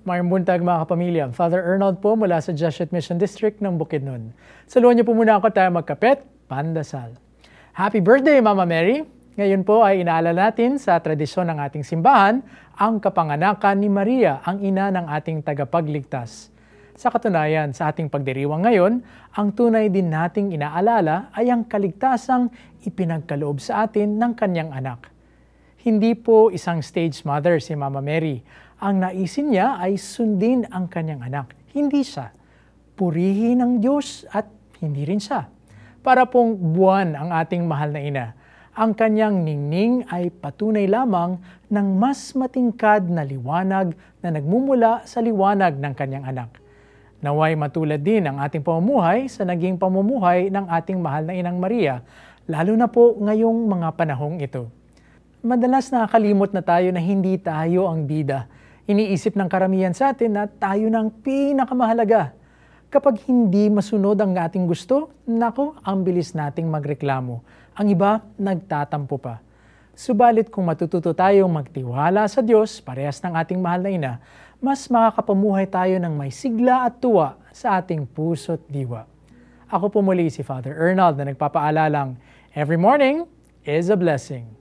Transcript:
Mayang buntag mga kapamilya. Father Arnold po mula sa Jesuit Mission District ng Bukidnon. Saluhan niyo po muna ako tayo magkapit, pandasal. Happy birthday, Mama Mary! Ngayon po ay inaalala natin sa tradisyon ng ating simbahan ang kapanganakan ni Maria, ang ina ng ating tagapagligtas. Sa katunayan, sa ating pagdiriwang ngayon, ang tunay din nating inaalala ay ang kaligtasang ipinagkaloob sa atin ng kanyang anak. Hindi po isang stage mother si Mama Mary. Ang naisin niya ay sundin ang kanyang anak. Hindi siya. Purihin ang Diyos at hindi rin siya. Para pong buwan ang ating mahal na ina. Ang kanyang ningning ay patunay lamang ng mas matingkad na liwanag na nagmumula sa liwanag ng kanyang anak. Naway matulad din ang ating pamumuhay sa naging pamumuhay ng ating mahal na Inang Maria, lalo na po ngayong mga panahong ito. Madalas nakakalimot na tayo na hindi tayo ang bida. Iniisip ng karamihan sa atin na tayo ng pinakamahalaga. Kapag hindi masunod ang ating gusto, nako, ang bilis nating magreklamo. Ang iba, nagtatampo pa. Subalit kung matututo tayong magtiwala sa Diyos, parehas ng ating mahal na ina, mas makakapamuhay tayo ng may sigla at tuwa sa ating puso't diwa. Ako po muli si Father Ernald na nagpapaalalang, every morning is a blessing.